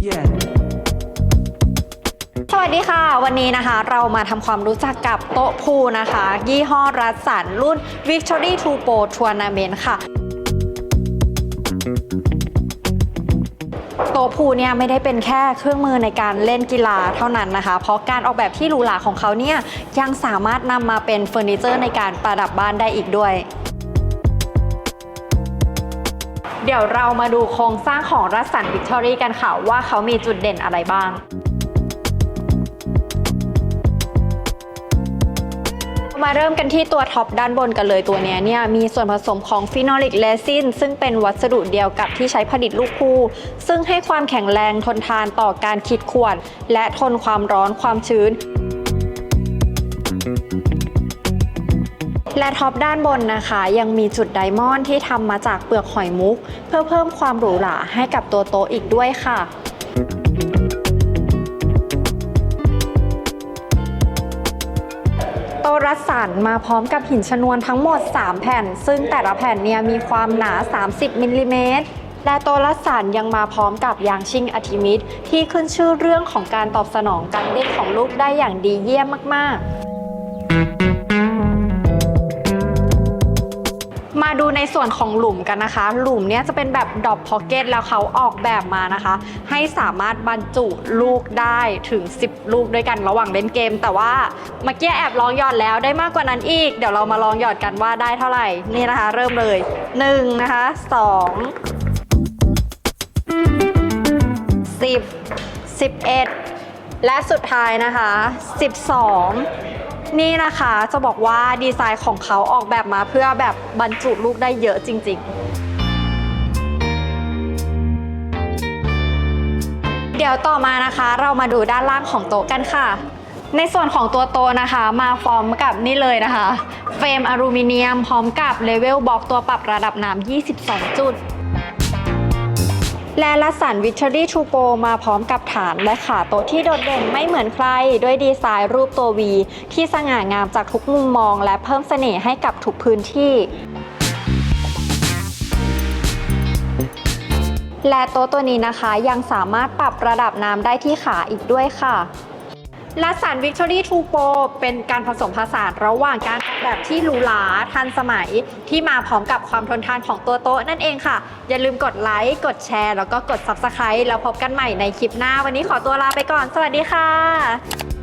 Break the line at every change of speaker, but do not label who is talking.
Yeah.
สวัสดีค่ะ วันนี้นะคะเรามาทำความรู้จักกับโต๊ะพูนะคะ ยี่ห้อรัสสันรุ่น Victory 2 Pro Tournament ค่ะโต๊ะพูเนี่ยไม่ได้เป็นแค่เครื่องมือในการเล่นกีฬาเท่านั้นนะคะ เพราะการออกแบบที่หรูหราของเขาเนี่ยยังสามารถนำมาเป็นเฟอร์นิเจอร์ในการประดับบ้านได้อีกด้วย เดี๋ยวเรามาดูโครงสร้างของรัสสันวิกตอรี่กันค่ะ ว่าเขามีจุดเด่นอะไรบ้างมาเริ่มกันที่ตัวท็อปด้านบนกันเลยตัวเนี้ยเนี่ยมีส่วนผสมของฟีนอลิกเรซินซึ่งเป็นวัสดุเดียวกับที่ใช้ผลิตลูกคู่ซึ่งให้ความแข็งแรงทนทานต่อการขีดข่วน และทนความร้อนความชื้น และท็อปด้านบนนะคะ ยังมีจุดไดมอนด์ที่ทำมาจากเปลือกหอยมุก เพื่อเพิ่มความหรูหราให้กับตัวโต๊ะอีกด้วยค่ะโตรัสสันมาพร้อมกับหินชนวนทั้งหมด 3 แผ่น ซึ่งแต่ละแผ่นเนี่ยมีความหนา 30มิลลิเมตรและโตรัสสันยังมาพร้อมกับยางชิงอะทิมิตที่ขึ้นชื่อเรื่องของการตอบสนองการเด้งของลูกได้อย่างดีเยี่ยมมาก ๆ ในส่วนของหลุมกันนะคะ หลุมเนี้ยจะเป็นแบบดอปพ็อกเก็ตแล้วเขาออกแบบมานะคะ ให้สามารถบรรจุลูกได้ถึง 10 ลูกด้วยกันระหว่างเล่นเกม แต่ว่าเมื่อกี้แอบลองหยอดแล้วได้มากกว่านั้นอีก เดี๋ยวเรามาลองหยอดกันว่าได้เท่าไหร่นี่นะคะ เริ่มเลย1นะคะ2 10 11 และสุดท้ายนะคะ 12 นี่นะคะจะบอกว่าดีไซน์ของเขาออกแบบมาเพื่อแบบบรรจุลูกได้เยอะจริง ๆเดี๋ยวต่อมานะคะ เรามาดูด้านล่างของโต๊ะกันค่ะ ในส่วนของตัวโต๊ะนะคะ มาพร้อมกับนี่เลยนะคะ เฟรมอลูมิเนียมพร้อมกับเลเวลบล็อกตัวปรับระดับน้ำ22 จุด และลัสันวิ c อรี่ทูโปมาพร้อมกับฐานและขาโต๊ะที่โดดเด่นไม่เหมือนใคร ด้วยดีไซน์รูปตัว V ที่สง่างามจากทุกมุมมอง และเพิ่มเสน่ห์ให้กับทุกพื้นที่และโต๊ะตัวนี้นะคะยังสามารถปรับระดับน้ำได้ที่ขาอีกด้วยค่ะลัสัน Victory 2 Pro เป็นการผสมผสานระหว่างการ แบบที่หรูหราทันสมัยที่มาพร้อมกับความทนทานของตัวโต๊ะนั่นเองค่ะ อย่าลืมกดไลค์ กดแชร์ แล้วก็กด Subscribe แล้วพบกันใหม่ในคลิปหน้า วันนี้ขอตัวลาไปก่อน สวัสดีค่ะ